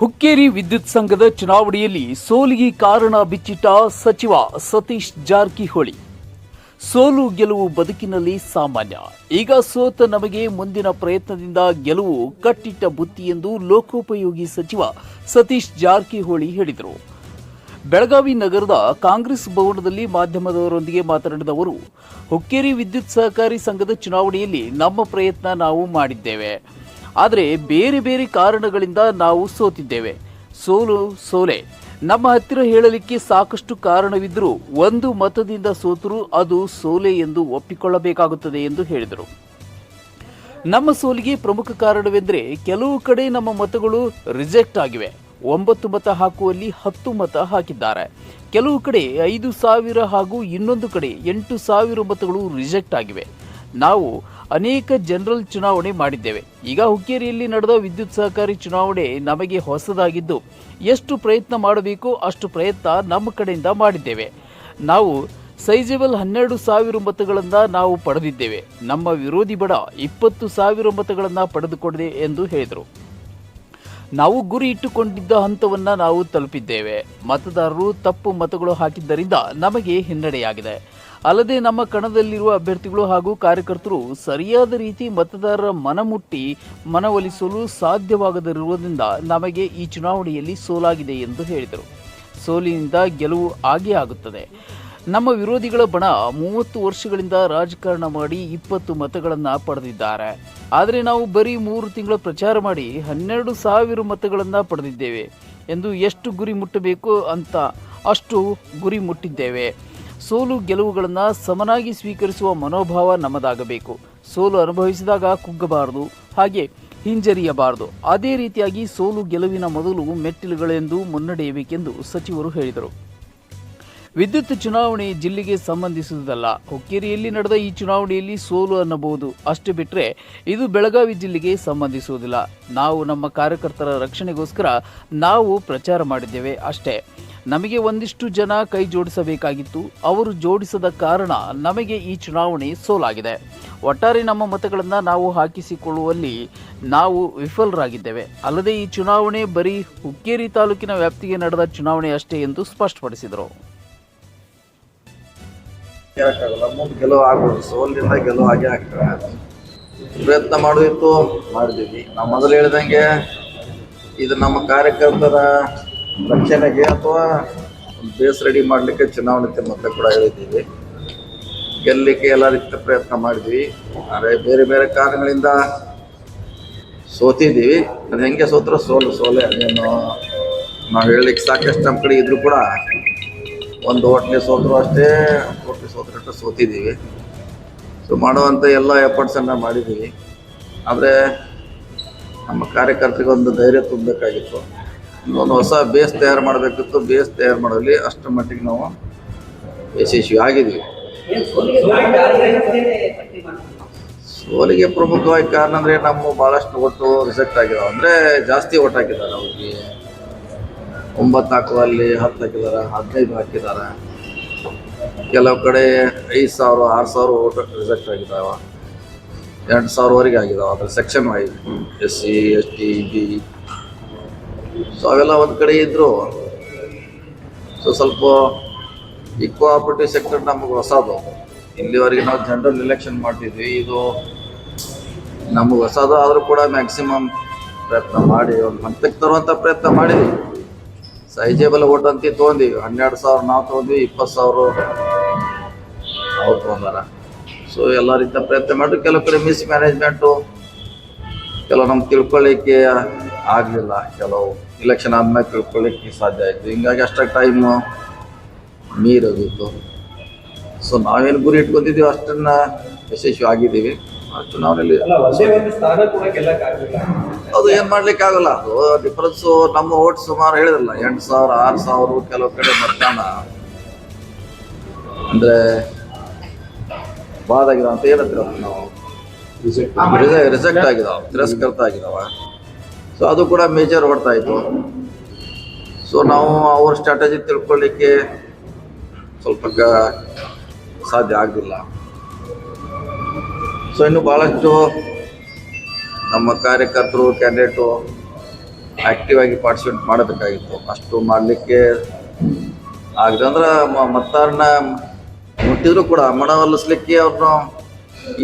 ಹುಕ್ಕೇರಿ ವಿದ್ಯುತ್ ಸಂಘದ ಚುನಾವಣೆಯಲ್ಲಿ ಸೋಲಿಗೆ ಕಾರಣ ಬಿಚ್ಚಿಟ್ಟ ಸಚಿವ ಸತೀಶ್ ಜಾರಕಿಹೊಳಿ. ಸೋಲು ಗೆಲುವು ಬದುಕಿನಲ್ಲಿ ಸಾಮಾನ್ಯ. ಈಗ ಸೋತ ನಮಗೆ ಮುಂದಿನ ಪ್ರಯತ್ನದಿಂದ ಗೆಲುವು ಕಟ್ಟಿಟ್ಟ ಬುತ್ತಿ ಎಂದು ಲೋಕೋಪಯೋಗಿ ಸಚಿವ ಸತೀಶ್ ಜಾರಕಿಹೊಳಿ ಹೇಳಿದರು. ಬೆಳಗಾವಿ ನಗರದ ಕಾಂಗ್ರೆಸ್ ಭವನದಲ್ಲಿ ಮಾಧ್ಯಮದವರೊಂದಿಗೆ ಮಾತನಾಡಿದ ಅವರು, ಹುಕ್ಕೇರಿ ವಿದ್ಯುತ್ ಸಹಕಾರಿ ಸಂಘದ ಚುನಾವಣೆಯಲ್ಲಿ ನಮ್ಮ ಪ್ರಯತ್ನ ನಾವು ಮಾಡಿದ್ದೇವೆ. ಆದರೆ ಬೇರೆ ಬೇರೆ ಕಾರಣಗಳಿಂದ ನಾವು ಸೋತಿದ್ದೇವೆ. ಸೋಲು, ಸೋಲೆ. ನಮ್ಮ ಹತ್ತಿರ ಹೇಳಲಿಕ್ಕೆ ಸಾಕಷ್ಟು ಕಾರಣವಿದ್ದರೂ ಒಂದು ಮತದಿಂದ ಸೋತರೂ ಅದು ಸೋಲೆ ಎಂದು ಒಪ್ಪಿಕೊಳ್ಳಬೇಕಾಗುತ್ತದೆ ಎಂದು ಹೇಳಿದರು. ನಮ್ಮ ಸೋಲಿಗೆ ಪ್ರಮುಖ ಕಾರಣವೆಂದರೆ ಕೆಲವು ಕಡೆ ನಮ್ಮ ಮತಗಳು ರಿಜೆಕ್ಟ್ ಆಗಿವೆ. ಒಂಬತ್ತು ಮತ ಹಾಕುವಲ್ಲಿ ಹತ್ತು ಮತ ಹಾಕಿದ್ದಾರೆ. ಕೆಲವು ಕಡೆ ಐದು ಸಾವಿರ ಹಾಗೂ ಇನ್ನೊಂದು ಕಡೆ ಎಂಟು ಸಾವಿರ ಮತಗಳು ರಿಜೆಕ್ಟ್ ಆಗಿವೆ. ನಾವು ಅನೇಕ ಜನರಲ್ ಚುನಾವಣೆ ಮಾಡಿದ್ದೇವೆ. ಈಗ ಹುಕ್ಕೇರಿಯಲ್ಲಿ ನಡೆದ ವಿದ್ಯುತ್ ಸಹಕಾರಿ ಚುನಾವಣೆ ನಮಗೆ ಹೊಸದಾಗಿದ್ದು, ಎಷ್ಟು ಪ್ರಯತ್ನ ಮಾಡಬೇಕು ಅಷ್ಟು ಪ್ರಯತ್ನ ನಮ್ಮ ಕಡೆಯಿಂದ ಮಾಡಿದ್ದೇವೆ. ನಾವು ಸೈಜಬಲ್ ಹನ್ನೆರಡು ಸಾವಿರ ಮತಗಳನ್ನು ನಾವು ಪಡೆದಿದ್ದೇವೆ. ನಮ್ಮ ವಿರೋಧಿ ಬಡ ಇಪ್ಪತ್ತು ಸಾವಿರ ಮತಗಳನ್ನು ಪಡೆದುಕೊಂಡಿದೆ ಎಂದು ಹೇಳಿದರು. ನಾವು ಗುರಿ ಇಟ್ಟುಕೊಂಡಿದ್ದ ಹಂತವನ್ನು ನಾವು ತಲುಪಿದ್ದೇವೆ. ಮತದಾರರು ತಪ್ಪು ಮತಗಳು ಹಾಕಿದ್ದರಿಂದ ನಮಗೆ ಹಿನ್ನಡೆಯಾಗಿದೆ. ಅಲ್ಲದೆ ನಮ್ಮ ಕಣದಲ್ಲಿರುವ ಅಭ್ಯರ್ಥಿಗಳು ಹಾಗೂ ಕಾರ್ಯಕರ್ತರು ಸರಿಯಾದ ರೀತಿ ಮತದಾರರ ಮನಮುಟ್ಟಿ ಮನವೊಲಿಸಲು ಸಾಧ್ಯವಾಗದಿರುವುದರಿಂದ ನಮಗೆ ಈ ಚುನಾವಣೆಯಲ್ಲಿ ಸೋಲಾಗಿದೆ ಎಂದು ಹೇಳಿದರು. ಸೋಲಿನಿಂದ ಗೆಲುವು ಆಗೇ ಆಗುತ್ತದೆ. ನಮ್ಮ ವಿರೋಧಿಗಳ ಬಣ ಮೂವತ್ತು ವರ್ಷಗಳಿಂದ ರಾಜಕಾರಣ ಮಾಡಿ ಇಪ್ಪತ್ತು ಮತಗಳನ್ನು ಪಡೆದಿದ್ದಾರೆ. ಆದರೆ ನಾವು ಬರೀ ಮೂರು ತಿಂಗಳ ಪ್ರಚಾರ ಮಾಡಿ ಹನ್ನೆರಡು ಸಾವಿರ ಮತಗಳನ್ನು ಪಡೆದಿದ್ದೇವೆ. ಎಂದು ಎಷ್ಟು ಗುರಿ ಮುಟ್ಟಬೇಕು ಅಂತ ಅಷ್ಟು ಗುರಿ ಮುಟ್ಟಿದ್ದೇವೆ. ಸೋಲು ಗೆಲುವುಗಳನ್ನು ಸಮನಾಗಿ ಸ್ವೀಕರಿಸುವ ಮನೋಭಾವ ನಮ್ಮದಾಗಬೇಕು. ಸೋಲು ಅನುಭವಿಸಿದಾಗ ಕುಗ್ಗಬಾರದು, ಹಾಗೆ ಹಿಂಜರಿಯಬಾರದು. ಅದೇ ರೀತಿಯಾಗಿ ಸೋಲು ಗೆಲುವಿನ ಮೊದಲು ಮೆಟ್ಟಿಲುಗಳೆಂದು ಮುನ್ನಡೆಯಬೇಕೆಂದು ಸಚಿವರು ಹೇಳಿದರು. ವಿದ್ಯುತ್ ಚುನಾವಣೆ ಜಿಲ್ಲೆಗೆ ಸಂಬಂಧಿಸುವುದಲ್ಲ ಹುಕ್ಕೇರಿಯಲ್ಲಿ ನಡೆದ ಈ ಚುನಾವಣೆಯಲ್ಲಿ ಸೋಲು ಅನ್ನಬಹುದು. ಅಷ್ಟು ಬಿಟ್ಟರೆ ಇದು ಬೆಳಗಾವಿ ಜಿಲ್ಲೆಗೆ ಸಂಬಂಧಿಸುವುದಿಲ್ಲ. ನಾವು ನಮ್ಮ ಕಾರ್ಯಕರ್ತರ ರಕ್ಷಣೆಗೋಸ್ಕರ ನಾವು ಪ್ರಚಾರ ಮಾಡಿದ್ದೇವೆ ಅಷ್ಟೇ. ನಮಗೆ ಒಂದಿಷ್ಟು ಜನ ಕೈ ಜೋಡಿಸಬೇಕಾಗಿತ್ತು. ಅವರು ಜೋಡಿಸದ ಕಾರಣ ನಮಗೆ ಈ ಚುನಾವಣೆ ಸೋಲಾಗಿದೆ. ಒಟ್ಟಾರೆ ನಮ್ಮ ಮತಗಳನ್ನು ನಾವು ಹಾಕಿಸಿಕೊಳ್ಳುವಲ್ಲಿ ನಾವು ವಿಫಲರಾಗಿದ್ದೇವೆ. ಅಲ್ಲದೆ ಈ ಚುನಾವಣೆ ಬರೀ ಹುಕ್ಕೇರಿ ತಾಲೂಕಿನ ವ್ಯಾಪ್ತಿಗೆ ನಡೆದ ಚುನಾವಣೆ ಅಷ್ಟೇ ಎಂದು ಸ್ಪಷ್ಟಪಡಿಸಿದರು. ಗೆಲುವು ಆಗ್ಬೋದು ಸೋಲಿನಿಂದ ಗೆಲುವು ಪ್ರಯತ್ನ ಮಾಡಿತ್ತು ಮಾಡಿದ್ದೀವಿ. ನಾವು ಮೊದಲು ಹೇಳಿದಂಗೆ ಇದು ನಮ್ಮ ಕಾರ್ಯಕರ್ತರ ರಕ್ಷಣೆಗೆ ಅಥವಾ ಬೇಸ್ ರೆಡಿ ಮಾಡಲಿಕ್ಕೆ ಚುನಾವಣೆ ಮೊದಲೇ ಕೂಡ ಹೇಳಿದ್ದೀವಿ. ಗೆಲ್ಲಲಿಕ್ಕೆ ಎಲ್ಲ ರೀತಿಯ ಪ್ರಯತ್ನ ಮಾಡಿದ್ವಿ. ಆದರೆ ಬೇರೆ ಬೇರೆ ಕಾರಣಗಳಿಂದ ಸೋತಿದ್ದೀವಿ. ಅದು ಹೆಂಗೆ ಸೋತ್ರ ಸೋಲು, ಸೋಲೆ ಅದೇನು ನಾವು ಹೇಳಲಿಕ್ಕೆ ಸಾಕಷ್ಟು ನಮ್ಮ ಕಡೆ ಇದ್ರೂ ಕೂಡ ಒಂದು ಹೋಟ್ಲಿ ಸೋತರು ಅಷ್ಟೇ ಹೋಟ್ಲಿ ಸೋತ್ರು ಸೋತಿದ್ದೀವಿ. ಸೊ ಮಾಡುವಂಥ ಎಲ್ಲ ಎಫರ್ಟ್ಸನ್ನು ಮಾಡಿದ್ದೀವಿ. ಆದರೆ ನಮ್ಮ ಕಾರ್ಯಕರ್ತರಿಗೆ ಒಂದು ಧೈರ್ಯ ತುಂಬಬೇಕಾಗಿತ್ತು. ಒಂದು ಹೊಸ ಬೇಸ್ ತಯಾರು ಮಾಡಬೇಕಿತ್ತು. ಬೇಸ್ ತಯಾರು ಮಾಡಲಿ ಅಷ್ಟರ ಮಟ್ಟಿಗೆ ನಾವು ಯಶಸ್ವಿ ಆಗಿದ್ವಿ. ಸೋಲಿಗೆ ಪ್ರಮುಖವಾಗಿ ಕಾರಣ ಅಂದರೆ ನಮ್ಮ ಭಾಳಷ್ಟು ಒಟ್ಟು ರಿಸೆಕ್ಟ್ ಆಗಿದಾವೆ. ಅಂದರೆ ಜಾಸ್ತಿ ಒಟ್ಟು ಹಾಕಿದ್ದಾರೆ ಅವ್ರಿಗೆ. ಒಂಬತ್ತು ಅಲ್ಲಿ ಹತ್ತು ಹಾಕಿದ್ದಾರೆ, ಹದಿನೈದು ಹಾಕಿದ್ದಾರೆ. ಕೆಲವು ಕಡೆ ಐದು ಸಾವಿರ, ಆರು ಸಾವಿರ ಓಟ್ ರಿಸೆಕ್ಟ್ ಆಗಿದ್ದಾವೆ ಎರಡು ಸಾವಿರವರೆಗೆ ಆಗಿದಾವೆ. ಅದರ section wise S C S T B so ಅವೆಲ್ಲ ಒಂದು ಕಡೆ ಇದ್ದರು ಸೊ ಸ್ವಲ್ಪ ಈ ಕೋಆಪರೇಟಿವ್ ಸೆಕ್ಟರ್ ನಮಗೆ ಹೊಸದು. ಇಲ್ಲಿವರೆಗೆ ನಾವು ಜನರಲ್ ಎಲೆಕ್ಷನ್ ಮಾಡ್ತಿದ್ವಿ. ಇದು ನಮಗೆ ಹೊಸದು ಆದರೂ ಕೂಡ ಮ್ಯಾಕ್ಸಿಮಮ್ ಪ್ರಯತ್ನ ಮಾಡಿ, ಒಂದು ಹಂತಕ್ಕೆ ತರುವಂಥ ಪ್ರಯತ್ನ ಮಾಡಿದ್ವಿ. ಸೈಜೇಬಲ್ ಓಟ್ ಅಂತ ತೊಗೊಂಡಿವಿ. ಹನ್ನೆರಡು ಸಾವಿರ ನಾವು ತೊಗೊಂಡ್ವಿ, ಇಪ್ಪತ್ತು ಸಾವಿರ ಅವ್ರು ತೊಗೊಂಡಾರ. ಸೊ ಎಲ್ಲ ರೀತಿಯ ಪ್ರಯತ್ನ ಮಾಡಿದ್ರು ಕೆಲವು ಕಡೆ ಮಿಸ್ ಮ್ಯಾನೇಜ್ಮೆಂಟು ಕೆಲವು ನಮ್ಗೆ ತಿಳ್ಕೊಳ್ಳಿಕ್ಕೆ ಆಗಲಿಲ್ಲ ಕೆಲವು ಇಲೆಕ್ಷನ್ ಆದಮೇಲೆ ತಿಳ್ಕೊಳ್ಳಿಕ್ಕೆ ಸಾಧ್ಯ ಆಯಿತು. ಹಿಂಗಾಗಿ ಅಷ್ಟಕ್ಕೆ ಟೈಮು ಮೀರೋಗಿತ್ತು ಸೊ ನಾವೇನು ಗುರಿ ಇಟ್ಕೊತಿದ್ದೀವಿ ಅಷ್ಟನ್ನ ಯಶಸ್ವಿ ಆಗಿದ್ದೀವಿ. ಅಷ್ಟು ಚುನಾವಣೆಯಲ್ಲಿ ಅದು ಏನು ಮಾಡ್ಲಿಕ್ಕೆ ಆಗಲ್ಲ ಅದು ಡಿಫ್ರೆನ್ಸು ನಮ್ಮ ಓಟ್ ಸುಮಾರು ಹೇಳಿದ್ರಲ್ಲ ಎಂಟು ಸಾವಿರ ಆರು ಸಾವಿರ ಕೆಲವು ಕಡೆ ಮತದಾನ. ಅಂದರೆ ಬಾದಾಗಿರೋ ಅಂತ ಏನಂತೀರ ನಾವು. ರಿಜೆಕ್ಟ್ ಆಗಿದಾವ ತಿರಸ್ಕೃತ ಆಗಿದಾವ. ಸೊ ಅದು ಕೂಡ ಮೇಜರ್ ಹೊಡ್ತಾ ಇತ್ತು ಸೊ ನಾವು ಅವ್ರ ಸ್ಟ್ರಾಟಜಿ ತಿಳ್ಕೊಳ್ಳಿಕ್ಕೆ ಸ್ವಲ್ಪ ಸಾಧ್ಯ ಆಗಲಿಲ್ಲ. ಸೊ ಇನ್ನು ಭಾಳಷ್ಟು ನಮ್ಮ ಕಾರ್ಯಕರ್ತರು ಕ್ಯಾಂಡಿಡೇಟು ಆ್ಯಕ್ಟಿವ್ ಆಗಿ ಪಾರ್ಟಿಸಿಪೇಟ್ ಮಾಡಬೇಕಾಗಿತ್ತು. ಅಷ್ಟು ಮಾಡಲಿಕ್ಕೆ ಆಗದೆ ಅಂದ್ರೆ ಮತ್ತಾರನ್ನ ಮುಟ್ಟಿದ್ರು ಕೂಡ ಮನವೊಲಿಸ್ಲಿಕ್ಕೆ ಅವ್ರನ್ನ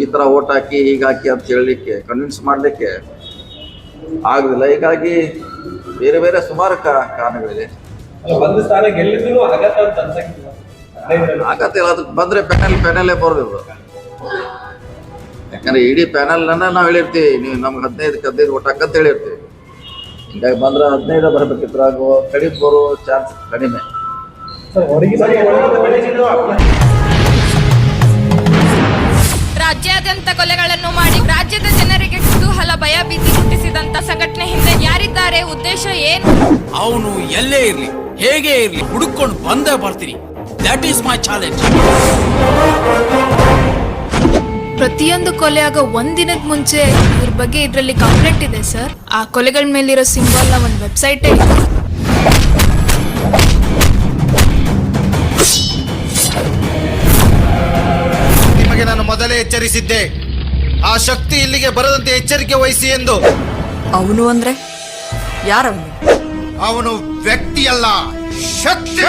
ಈ ಥರ ಓಟ್ ಹಾಕಿ ಹೀಗೆ ಹಾಕಿ ಅಂತ ಹೇಳಲಿಕ್ಕೆ ಕನ್ವಿನ್ಸ್ ಮಾಡಲಿಕ್ಕೆ ಆಗಲಿಲ್ಲ ಹೀಗಾಗಿ ಬೇರೆ ಬೇರೆ ಸುಮಾರು ಕಾ- ಕಾರಣಗಳಿದೆ. ಒಂದು ಸ್ಥಾನ ಗೆಲ್ಲಿದ್ರು ಆಗತ್ತ ಅಂತ ಅನ್ಸಕ್ಕಿಲ್ಲ ಅದಕ್ಕೆ ಬಂದ್ರೆ ಪ್ಯಾನಲ್ ಪ್ಯಾನಲ್ಲೇ ಬರೋದಿಲ್ಲ ಯಾಕಂದ್ರೆ ಇಡೀ ಪ್ಯಾನಲ್ನ ನಾವು ಹೇಳಿರ್ತೀವಿ. ನೀವು ನಮ್ಗೆ ಹದಿನೈದಕ್ಕೆ ಹದಿನೈದು ಒಟ್ಟು ಹಾಕಂತ ಹೇಳಿರ್ತೀವಿ. ಹಿಂಗಾಗಿ ಬಂದ್ರೆ ಹದಿನೈದು ಬರಬೇಕಿತ್ತು ಆಗೋ ಕಡಿಮೆ ಬರೋ ಚಾನ್ಸ್ ಕಡಿಮೆ. ರಾಜ್ಯಾದ್ಯಂತ ಕೊಲೆಗಳನ್ನು ಮಾಡಿ ರಾಜ್ಯದ ಜನರಿಗೆ ಕುತೂಹಲ ಭಯ ಭೀತಿ ಹುಟ್ಟಿಸಿದಂತ ಸಂಘಟನೆ ಹಿಂದೆ ಯಾರಿದ್ದಾರೆ? ಉದ್ದೇಶ ಏನು? ಅವನು ಎಲ್ಲೇ ಇರ್ಲಿ ಹೇಗೆ ಇರ್ಲಿ ಹುಡುಕೊಂಡು ಬಂದೇ ಬರ್ತೀನಿ. ದಟ್ ಈಸ್ ಮೈ ಚಾಲೆಂಜ್ ಪ್ರತಿಯೊಂದು ಕೊಲೆ ಆಗ ಒಂದಿನದ ಮುಂಚೆ ಇವ್ರ ಬಗ್ಗೆ ಇದರಲ್ಲಿ ಕಂಪ್ಲೇಂಟ್ ಇದೆ ಸರ್ ಆ ಕೊಲೆಗಳ ಮೇಲಿರೋ ಸಿಂಬಲ್ನ ಒಂದು ವೆಬ್ಸೈಟ್ ಇದೆ ನಿಮಗೆ ನಾನು ಮೊದಲೇ ಎಚ್ಚರಿಸಿದ್ದೆ. ಆ ಶಕ್ತಿ ಇಲ್ಲಿಗೆ ಬರದಂತೆ ಎಚ್ಚರಿಕೆ ವಹಿಸಿ ಎಂದು. ಅವನು ಅಂದ್ರೆ? ಯಾರವನು? ಅವನು ವ್ಯಕ್ತಿಯಲ್ಲ ಶಕ್ತಿ!